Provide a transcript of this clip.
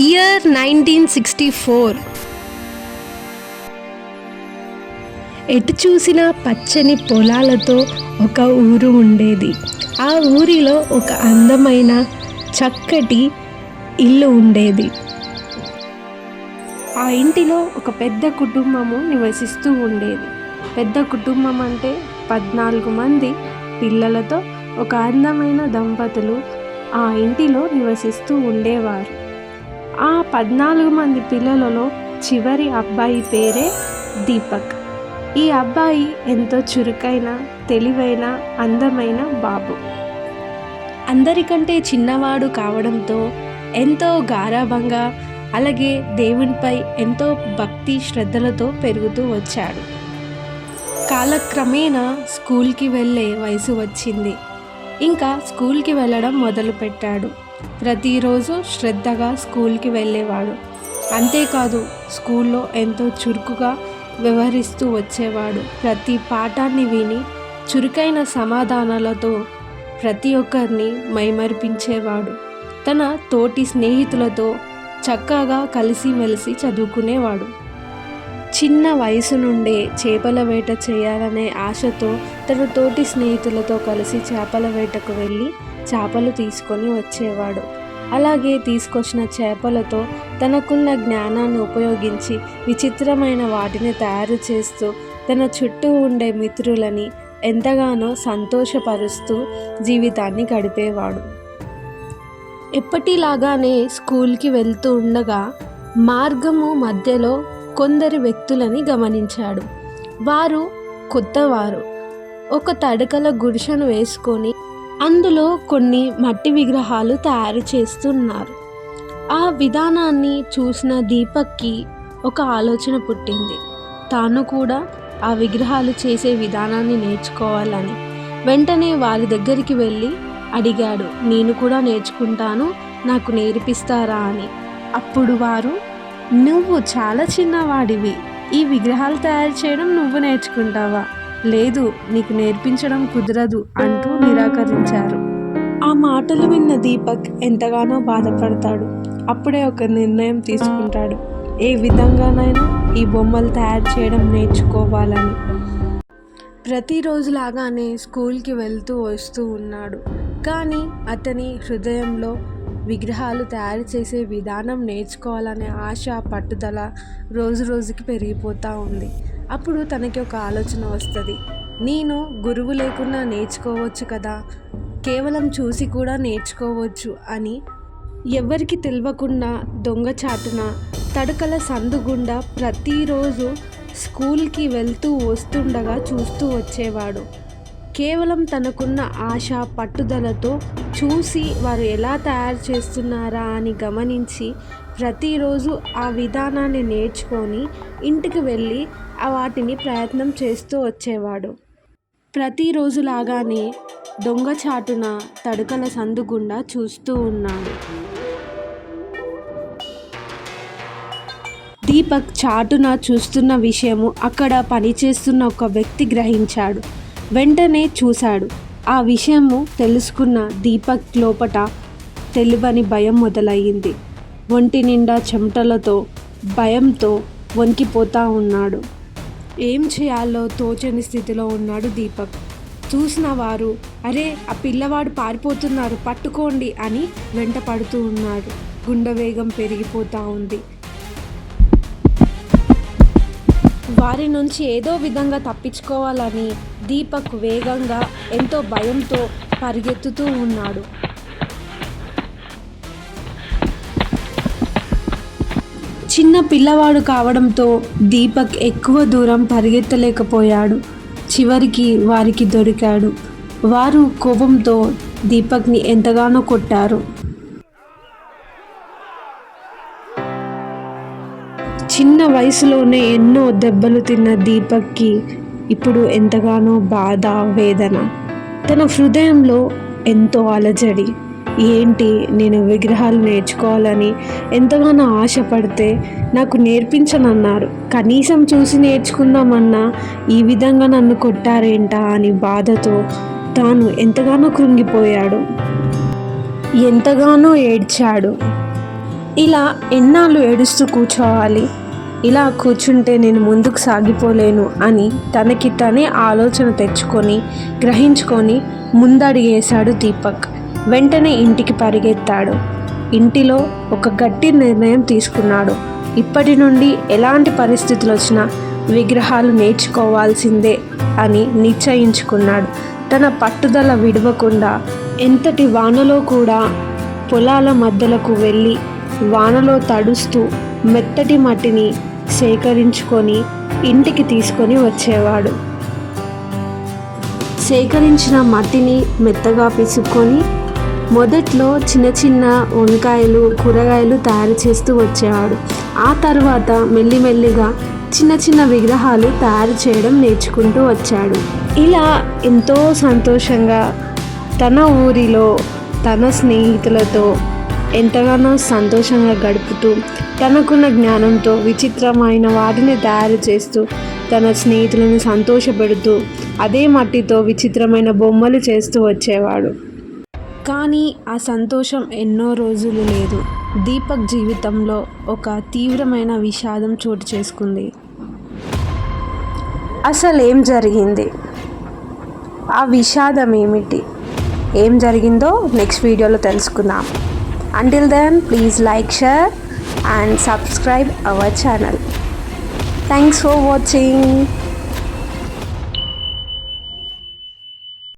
Year nineteen sixty four. ఎటు చూసిన పచ్చని పొలాలతో ఒక ఊరు ఉండేది. ఆ ఊరిలో ఒక అందమైన చక్కటి ఇల్లు ఉండేది. ఆ ఇంటిలో ఒక పెద్ద కుటుంబము నివసిస్తూ ఉండేది. పెద్ద కుటుంబం అంటే పద్నాలుగు మంది పిల్లలతో ఒక అందమైన దంపతులు ఆ ఇంటిలో నివసిస్తూ ఉండేవారు. ఆ పద్నాలుగు మంది పిల్లలలో చివరి అబ్బాయి పేరే దీపక్. ఈ అబ్బాయి ఎంతో చురుకైన తెలివైన అందమైన బాబు. అందరికంటే చిన్నవాడు కావడంతో ఎంతో గారాభంగా అలాగే దేవునిపై ఎంతో భక్తి శ్రద్ధలతో పెరుగుతూ వచ్చాడు. కాలక్రమేణా స్కూల్కి వెళ్ళే వయసు వచ్చింది. ఇంకా స్కూల్కి వెళ్ళడం మొదలుపెట్టాడు. ప్రతిరోజు శ్రద్ధగా స్కూల్కి వెళ్ళేవాడు. అంతేకాదు స్కూల్లో ఎంతో చురుకుగా వ్యవహరిస్తూ వచ్చేవాడు. ప్రతి పాఠాన్ని విని చురుకైన సమాధానాలతో ప్రతి ఒక్కరిని మైమరిపించేవాడు. తన తోటి స్నేహితులతో చక్కగా కలిసిమెలిసి చదువుకునేవాడు. చిన్న వయసు నుండే చేపల వేట చేయాలనే ఆశతో తన తోటి స్నేహితులతో కలిసి చేపల వేటకు వెళ్ళి చేపలు తీసుకొని వచ్చేవాడు. అలాగే తీసుకొచ్చిన చేపలతో తనకున్న జ్ఞానాన్ని ఉపయోగించి విచిత్రమైన వాటిని తయారు చేస్తూ తన చుట్టూ ఉండే మిత్రులని ఎంతగానో సంతోషపరుస్తూ జీవితాన్ని గడిపేవాడు. ఎప్పటిలాగానే స్కూల్కి వెళ్తూ ఉండగా మార్గము మధ్యలో కొందరు వ్యక్తులని గమనించాడు. వారు కొత్తవారు. ఒక తడకల గుడిసెను వేసుకొని అందులో కొన్ని మట్టి విగ్రహాలు తయారు చేస్తున్నారు. ఆ విధానాన్ని చూసిన దీపక్కి ఒక ఆలోచన పుట్టింది. తాను కూడా ఆ విగ్రహాలు చేసే విధానాన్ని నేర్చుకోవాలని వెంటనే వారి దగ్గరికి వెళ్ళి అడిగాడు. నేను కూడా నేర్చుకుంటాను. నాకు నేర్పిస్తారా? అని. అప్పుడు వారు నువ్వు చాలా చిన్నవాడివి. ఈ విగ్రహాలు తయారు చేయడం నువ్వు నేర్చుకుంటావా? లేదు నీకు నేర్పించడం కుదరదు అంటూ నిరాకరించారు. ఆ మాటలు విన్న దీపక్ ఎంతగానో బాధపడతాడు. అప్పుడే ఒక నిర్ణయం తీసుకుంటాడు. ఏ విధంగానైనా ఈ బొమ్మలు తయారు చేయడం నేర్చుకోవాలని. ప్రతిరోజులాగానే స్కూల్కి వెళ్తూ వస్తూ ఉన్నాడు. కానీ అతని హృదయంలో విగ్రహాలు తయారు చేసే విధానం నేర్చుకోవాలనే ఆశ పట్టుదల రోజు రోజుకి పెరిగిపోతూ ఉంది. అప్పుడు తనకి ఒక ఆలోచన వస్తుంది. నేను గురువు లేకుండా నేర్చుకోవచ్చు కదా? కేవలం చూసి కూడా నేర్చుకోవచ్చు అని. ఎవరికి తెలియకుండా దొంగచాటున తడకల సందుగుండా ప్రతిరోజు స్కూల్కి వెళ్తూ వస్తుండగా చూస్తూ వచ్చేవాడు. కేవలం తనకున్న ఆశ పట్టుదలతో చూసి వారు ఎలా తయారు చేస్తున్నారా అని గమనించి ప్రతిరోజు ఆ విధానాన్ని నేర్చుకొని ఇంటికి వెళ్ళి ఆ వాటిని ప్రయత్నం చేస్తూ వచ్చేవాడు. ప్రతిరోజులాగానే దొంగచాటున తడకల సందు గుండా చూస్తూ ఉన్నాడు. దీపక్ చాటున చూస్తున్న విషయము అక్కడ పనిచేస్తున్న ఒక వ్యక్తి గ్రహించాడు. వెంటనే చూశాడు. ఆ విషయము తెలుసుకున్న దీపక్ లోపట తెలివని భయం మొదలయ్యింది. ఒంటి నిండా చెమటలతో భయంతో వణికిపోతా ఉన్నాడు. ఏం చేయాలో తోచని స్థితిలో ఉన్నాడు దీపక్. చూసిన వారు అరే ఆ పిల్లవాడు పారిపోతున్నారు పట్టుకోండి అని వెంట పడుతూ ఉన్నాడు. గుండె వేగం పెరిగిపోతూ ఉంది. వారి నుంచి ఏదో విధంగా తప్పించుకోవాలని దీపక్ వేగంగా ఎంతో భయంతో పరిగెత్తుతూ ఉన్నాడు. చిన్న పిల్లవాడు కావడంతో దీపక్ ఎక్కువ దూరం పరిగెత్తలేకపోయాడు. చివరికి వారికి దొరికాడు. వారు కోపంతో దీపక్ని ఎంతగానో కొట్టారు. చిన్న వయసులోనే ఎన్నో దెబ్బలు తిన్న దీపక్కి ఇప్పుడు ఎంతగానో బాధ వేదన. తన హృదయంలో ఎంతో అలజడి. ఏంటి నేను విగ్రహాలు నేర్చుకోవాలని ఎంతగానో ఆశపడితే నాకు నేర్పించనన్నారు. కనీసం చూసి నేర్చుకుందామన్నా ఈ విధంగా నన్ను కొట్టారేంటా అని బాధతో తాను ఎంతగానో కృంగిపోయాడు. ఎంతగానో ఏడ్చాడు. ఇలా ఎన్నాళ్ళు ఏడుస్తూ కూర్చోవాలి? ఇలా కూర్చుంటే నేను ముందుకు సాగిపోలేను అని తనకి తనే ఆలోచన తెచ్చుకొని గ్రహించుకొని ముందడిగేశాడు దీపక్. వెంటనే ఇంటికి పరిగెత్తాడు. ఇంటిలో ఒక గట్టి నిర్ణయం తీసుకున్నాడు. ఇప్పటి నుండి ఎలాంటి పరిస్థితులు వచ్చినా విగ్రహాలు నేర్చుకోవాల్సిందే అని నిశ్చయించుకున్నాడు. తన పట్టుదల విడవకుండా ఎంతటి వానలో కూడా పొలాల మధ్యలకు వెళ్ళి వానలో తడుస్తూ మెత్తటి మట్టిని సేకరించుకొని ఇంటికి తీసుకొని వచ్చేవాడు. సేకరించిన మట్టిని మెత్తగా పిసుక్కొని మొదట్లో చిన్న చిన్న వంకాయలు కూరగాయలు తయారు చేస్తూ వచ్చేవాడు. ఆ తర్వాత మెల్లిమెల్లిగా చిన్న చిన్న విగ్రహాలు తయారు చేయడం నేర్చుకుంటూ వచ్చాడు. ఇలా ఎంతో సంతోషంగా తన ఊరిలో తన స్నేహితులతో ఎంతగానో సంతోషంగా గడుపుతూ తనకున్న జ్ఞానంతో విచిత్రమైన వాటిని తయారు చేస్తూ తన స్నేహితులను సంతోషపెడుతూ అదే మట్టితో విచిత్రమైన బొమ్మలు చేస్తూ వచ్చేవాడు. కానీ ఆ సంతోషం ఎన్నో రోజులు లేదు. దీపక్ జీవితంలో ఒక తీవ్రమైన విషాదం చోటు చేసుకుంది. అసలు ఏం జరిగింది? ఆ విషాదం ఏమిటి? ఏం జరిగిందో నెక్స్ట్ వీడియోలో తెలుసుకుందాం. Until then please like share and subscribe our channel. Thanks for watching.